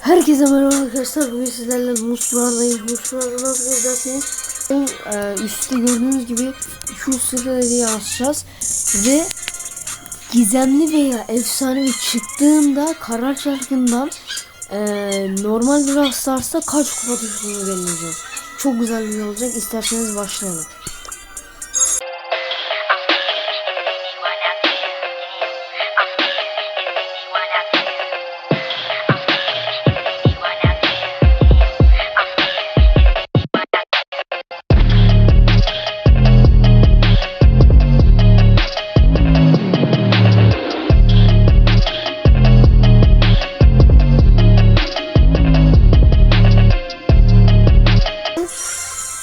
Herkese merhaba arkadaşlar. Bugün sizlerle Musbra'dayız. Musbra'da nasıl izlerseniz o e, üstte gördüğünüz gibi şu sırrı diye açacağız. Ve gizemli veya efsanevi çıktığında karar çarkından e, normal bir Stars'ta kaç kupa düştüğünü belirleyeceğim. Çok güzel bir olacak. İsterseniz başlayalım.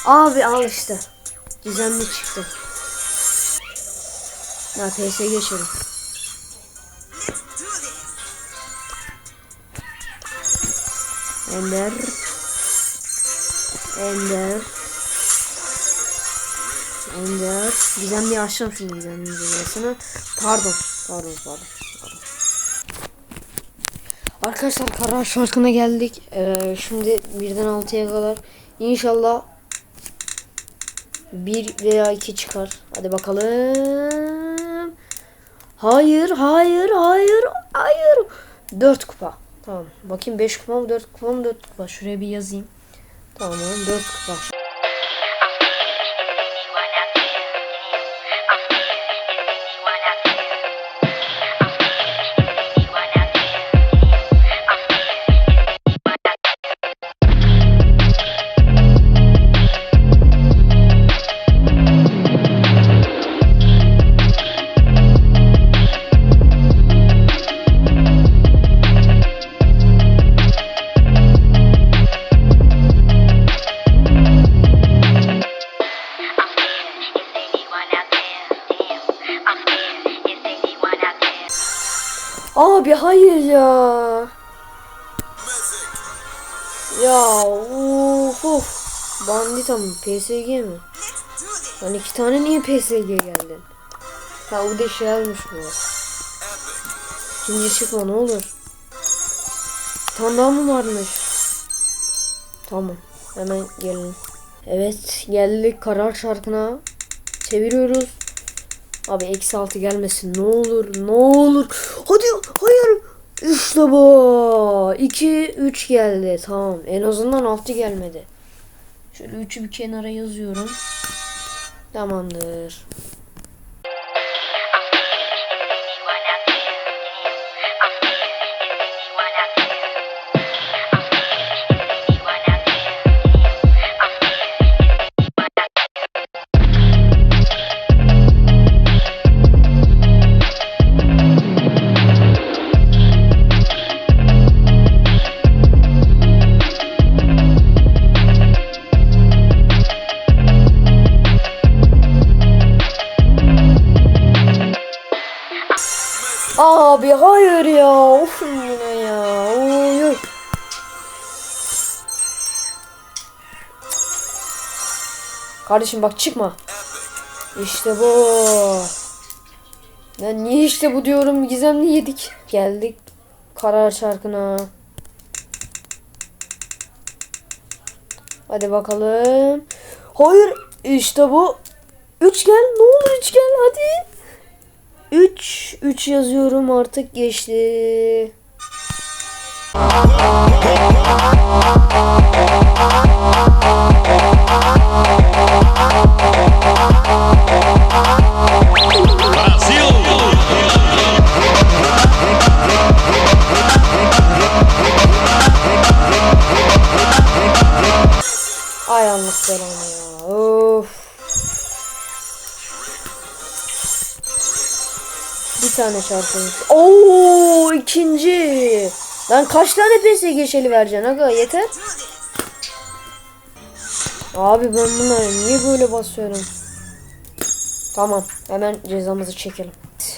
Abi al işte. Gizemli çıktı. Ya PS geçelim. Ender. Ender. Ender. Gizemli açacağım şimdi gizemli videosunu. Pardon. Pardon pardon. pardon. Arkadaşlar karar şarkına geldik. Ee, şimdi birden 6'ya kadar. İnşallah bir veya iki çıkar. Hadi bakalım. Hayır, hayır, hayır, hayır. 4 kupa. Tamam. Bakayım 5 kupa mı 4 kupa mı 4 kupa. Şuraya bir yazayım. Tamam 4 kupa. Ya. Ya of of. Bandita mı? PSG mi? Hani iki tane niye PSG geldi? Ha o da şey almış bu. İkinci çıkma ne olur. Daha mı varmış? Tamam. Hemen gelin. Evet geldik karar şarkına. Çeviriyoruz. Abi eksi altı gelmesin ne olur ne olur. Hadi hayır. İşte bu. 2 3 geldi. Tamam. En azından 6 gelmedi. Şöyle 3'ü bir kenara yazıyorum. Tamamdır. Ya. Of yine ya. Oy. Kardeşim bak çıkma. İşte bu. Ben niye işte bu diyorum gizemli yedik. Geldik karar çarkına. Hadi bakalım. Hayır işte bu. Üç gel ne olur üç gel hadi. 3 3 yazıyorum artık geçti. Ay Allah belanı ya. Of. Tane çarpılmış. Oo ikinci. Lan kaç tane PS geçeli vereceksin aga yeter. Abi ben bunları niye böyle basıyorum? Tamam hemen cezamızı çekelim.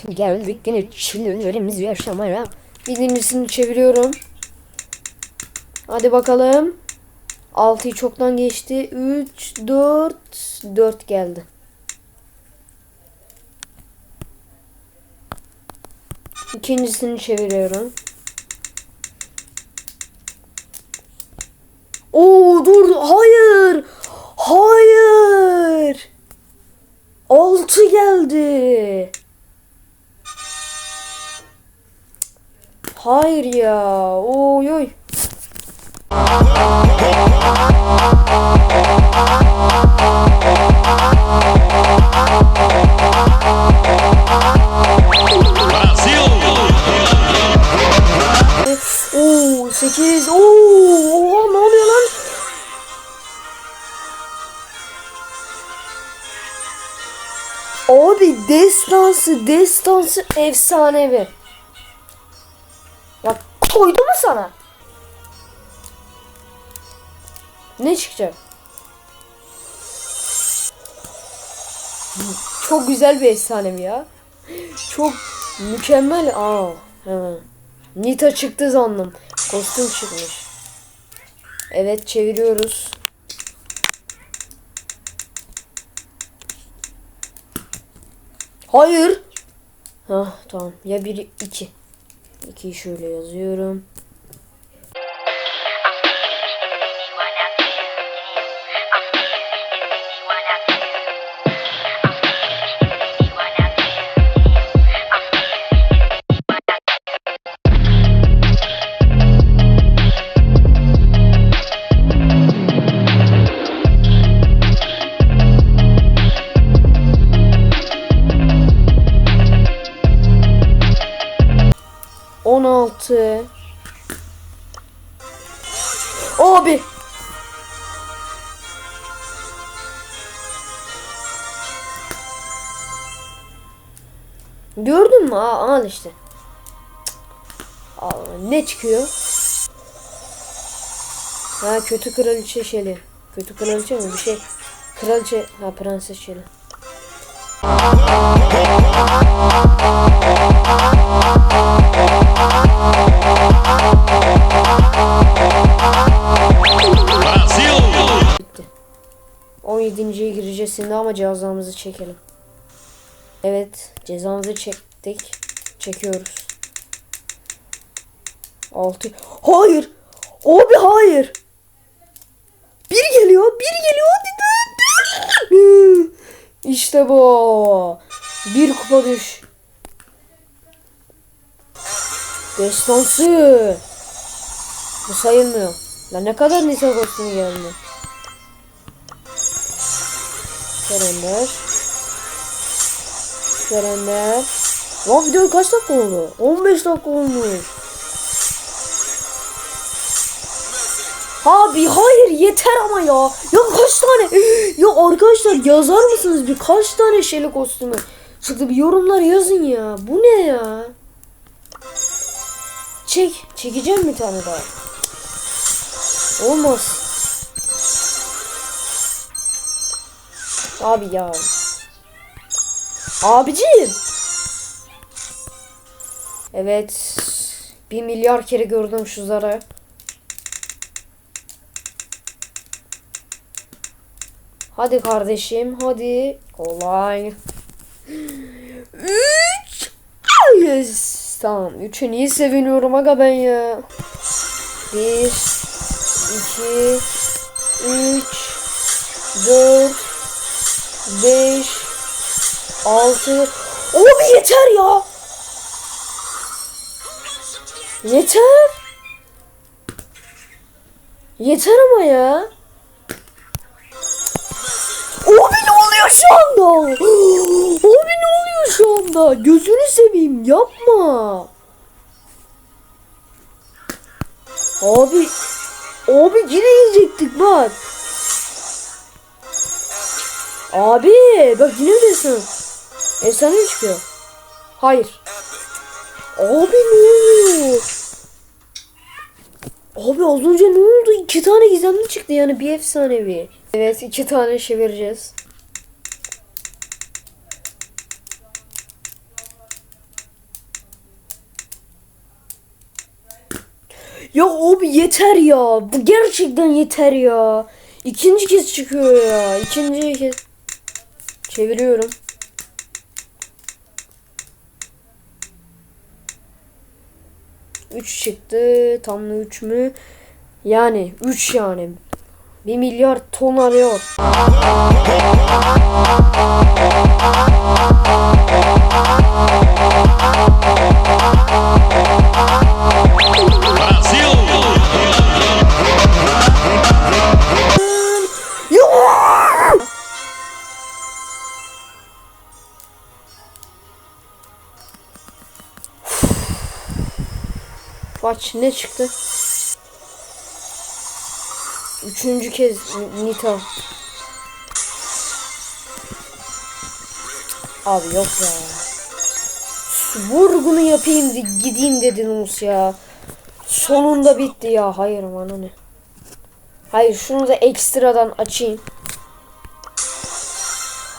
Geldik yine çillerimizi yaşamaya. Birincisini çeviriyorum. Hadi bakalım. 6'yı çoktan geçti. 3, 4, 4 geldi. İkincisini çeviriyorum. Oo dur hayır. Hayır. Altı geldi. Hayır ya. Oy oy. Destansı destansı efsanevi. Ya koydu mu sana? Ne çıkacak? Çok güzel bir efsanevi ya. Çok mükemmel. Aa. Nita çıktı zandım. Kostüm çıkmış. Evet çeviriyoruz. Hayır. Ha tamam. Ya biri iki. İkiyi şöyle yazıyorum. On altı. Abi. Gördün mü? Aa, al işte. Aa, ne çıkıyor? Ha kötü kraliçe şeli. Kötü kraliçe mi? Bir şey. Kraliçe. Ha prenses şeli. Bitti. 17.ye gireceğiz şimdi ama cezamızı çekelim. Evet cezamızı çektik. Çekiyoruz. 6 Hayır. Abi hayır. Bir geliyor. Bir geliyor. İşte bu. Bir kupa düş. Destansı. Bu sayılmıyor. Lan ne kadar Nisa kostümü geldi. Kerender. Kerender. Lan video kaç dakika oldu? 15 dakika olmuş. Abi hayır yeter ama ya. Ya kaç tane? Ya arkadaşlar yazar mısınız bir kaç tane şeyli kostümü? Çıktı bir yorumlar yazın ya. Bu ne ya? Çek. Çekeceğim bir tane daha. Olmaz. Abi ya. Abiciğim. Evet. Bir milyar kere gördüm şu zarı. Hadi kardeşim hadi. Kolay. Üç. Yes. Tamam. Üçün iyi seviniyorum aga ben ya. Bir. iki, Üç. Dört. Beş. Altı. Oğlum yeter ya. Yeter. Yeter ama ya. Oluyor şu anda? Abi ne oluyor şu anda? Gözünü seveyim yapma. Abi Abi yine yiyecektik bak. Abi bak yine öylesin. Efsane çıkıyor. Hayır. Abi ne oluyor? Abi az önce ne oldu? İki tane gizemli çıktı yani bir efsanevi. Evet iki tane çevireceğiz. Ya abi yeter ya. Bu gerçekten yeter ya. İkinci kez çıkıyor ya. İkinci kez. Çeviriyorum. Üç çıktı. Tam da üç mü? Yani üç yani. Bir milyar ton arıyor. Aç ne çıktı? Üçüncü kez Nita. Abi yok ya. Vurgunu yapayım de gideyim dedin Umus ya. Sonunda bitti ya. Hayır bana ne. Hayır şunu da ekstradan açayım.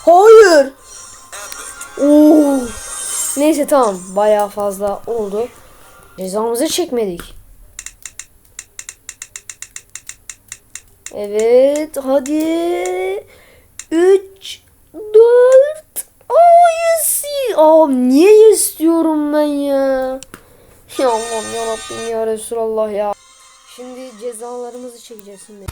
Hayır. Oo. Neyse tamam bayağı fazla oldu. Cezamızı çekmedik. Evet hadi. 3 4 Aa yes. Aa niye yes diyorum ben ya? Ya Allah'ım ya Rabbim ya Resulallah ya. Şimdi cezalarımızı çekeceğiz şimdi.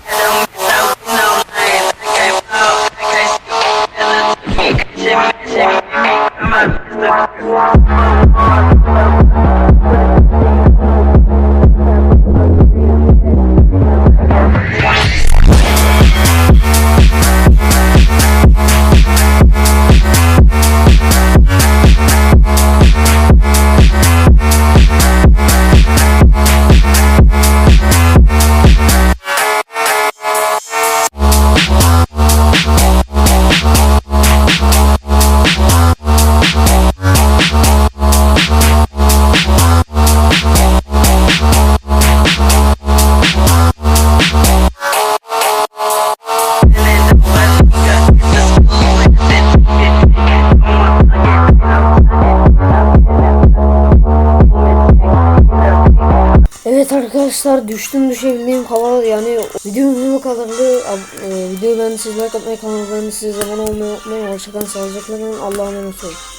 Arkadaşlar düştüm düşebildiğim kadar yani videonun bu kadardı. E, videoyu beğendiyseniz like atmayı, kanalıma beğendiyseniz abone olmayı unutmayın. Hoşçakalın, sağlıcakla kalın. Allah'a emanet olun.